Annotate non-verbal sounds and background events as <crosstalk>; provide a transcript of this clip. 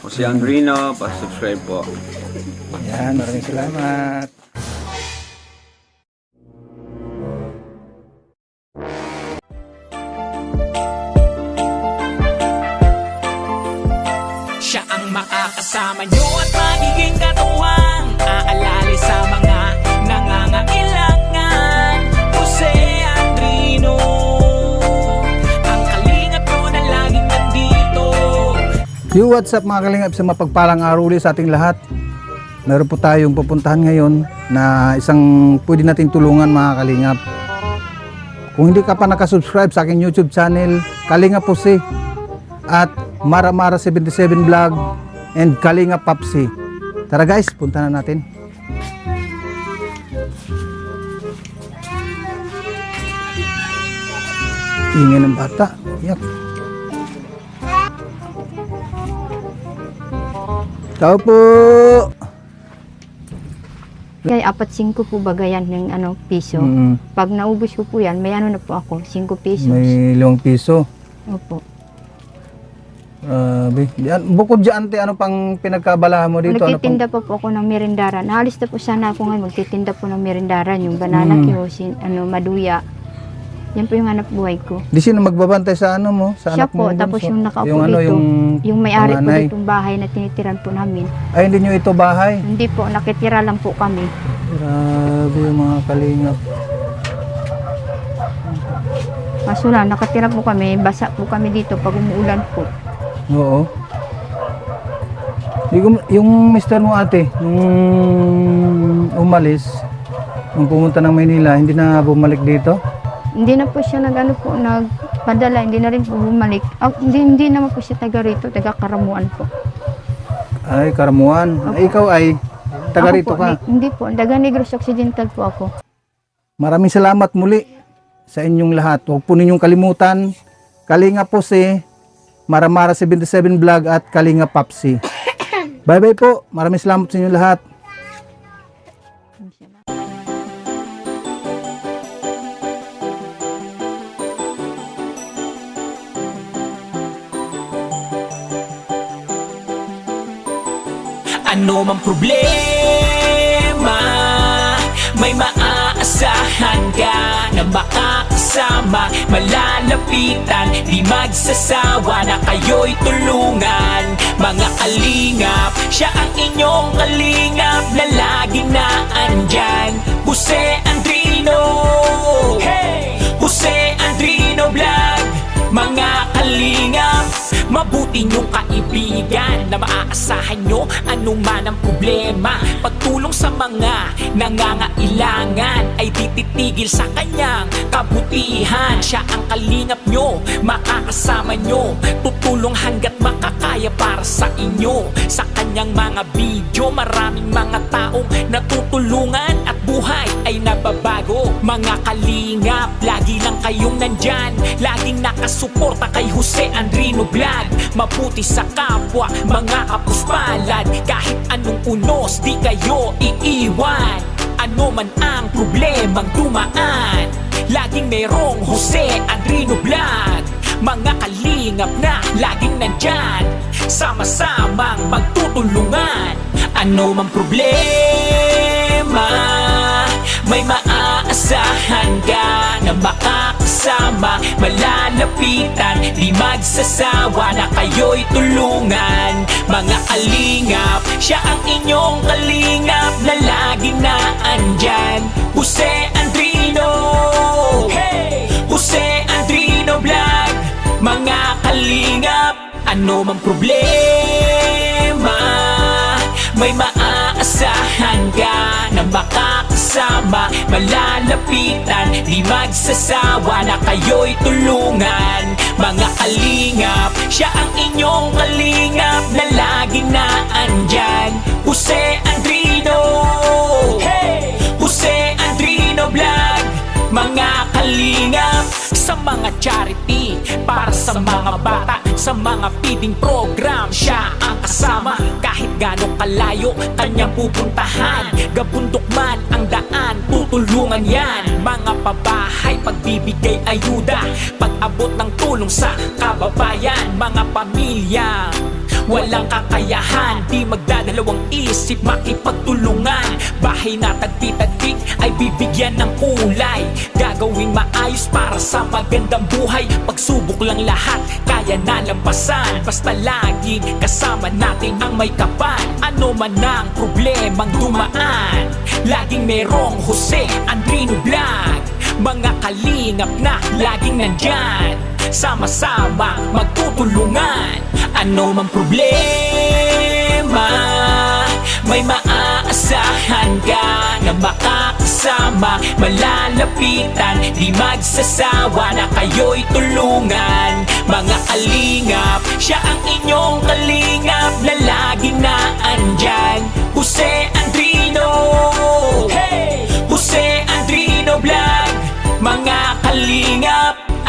Jose Andrino, pa-subscribe po. Yan, maraming salamat. Siya ang makakasama nyo at magiging katuwang Aalala sa mga Yo, what's up mga kalingap sa mapagpalang araw ulit sa ating lahat. Meron po tayong pupuntahan ngayon na isang pwede nating tulungan mga kalingap. Kung hindi ka pa nakasubscribe sa aking YouTube channel, Kalingap po si at Mara Mara 77 Vlog and Kalingap Papsi. Tara guys, punta na natin. Ingay ng bata. Yak. Tao po. Kaya apat singko po bagayan ng ano piso. Mm, Pag naubos ko po yan, may ano na po ako, 5 pesos. may limang piso. Opo. Grabe. Yan, bukod dyan, te, ano pang pinagkabalahan mo dito? Ano pang, Nagtitinda pa po ako ng merindaran. Naalis na po sana ako ngayon, magtitinda po ng merindaran, yung banana Mm. mm. sin, ano, maduya. Yan po yung hanap buhay ko. di sino magbabantay sa ano mo? Sa Siya anak mo? po, bunso? tapos yung nakaupo yung ano, dito, yung, Yung may-ari po panganay. ditong bahay na tinitiran po namin. Ay, hindi nyo ito bahay. Hindi po, nakitira lang po kami. Grabe yung mga kalingap. Kaso lang, nakatira po kami, basa po kami dito pag umuulan po. Oo. Ko, yung mister mo ate, nung umalis, nung pumunta ng Maynila, hindi na bumalik dito? Hindi na po siya nag ano po, nagpadala, hindi na rin po bumalik. Ah, hindi, hindi naman po siya taga rito, taga Karamuan po. Ay, Karamuan. Ay, ikaw ay taga Ako rito po, ka. ni- hindi po, taga Negros Occidental po ako. Maraming salamat muli sa inyong lahat. Huwag po ninyong kalimutan. Kalinga po si Maramara 77 Vlog at Kalinga Papsi. <coughs> Bye-bye po. Maraming salamat sa inyong lahat. Ano mang problema May maaasahan ka Na makakasama Malalapitan Di magsasawa na kayo'y tulungan Mga kalingap Siya ang inyong kalingap Na lagi na andyan Jose Andrino Hey! Jose Andrino Vlog Mga kalingap Mabuti niyong kaibigan na maaasahan nyo? Anuman ang problema? Pagtulong sa mga nangangailangan ay tititigil sa kanyang kabutihan. Siya ang kalingap nyo, makakasama nyo. Tutulong hanggat makakaya para sa inyo. Sa kanyang mga video maraming mga taong natutulungan ay nababago Mga kalingap, lagi lang kayong nandyan. Laging nakasuporta kay Jose Andrino Vlog. Mabuti sa kapwa, mga kapuspalad Kahit anong unos, di kayo iiwan. Ano man ang problemang dumaan Laging merong Jose Andrino Vlog. Mga kalingap na laging nandyan. Sama-samang magtutulungan. Ano man problema May maaasahan ka na makakasama Malalapitan, di magsasawa na kayo'y tulungan. Mga kalingap, siya ang inyong kalingap Na lagi na andyan Jose Andrino! Hey! Jose Andrino Vlog! Mga kalingap, ano mang problema? May maaasahan makakasama Malalapitan, di magsasawa na kayo'y tulungan. Mga kalingap, siya ang inyong kalingap Na lagi na andyan. Jose Andrino! Hey! Jose Andrino Vlog! Mga kalingap sa mga charity Para sa mga bata Sa mga feeding program Siya ang kasama. Kahit gano'ng kalayo Kanyang pupuntahan Gabundok man ang Magtutulungan yan. Mga pabahay, pagbibigay ayuda. Pag-abot ng tulong sa kababayan Mga pamilya Walang kakayahan, di magdadalawang isip Makipagtulungan, bahay na tagpi-tagpik Ay bibigyan ng kulay. Gagawing maayos para sa magandang buhay. Pagsubok lang lahat, kaya nalampasan. Basta laging kasama natin ang may kapal Ano man ang problemang dumaan Laging merong Jose Andrino Vlog. Mga kalingap na laging nandyan. Sama-sama magtutulungan ano mang problema May maaasahan ka na makakasama Malalapitan, di magsasawa na kayo'y tulungan. Mga kalingap, siya ang inyong kalingap Na laging naandyan Jose Andrino Hey! Jose Andrino Vlog Mga kalingap.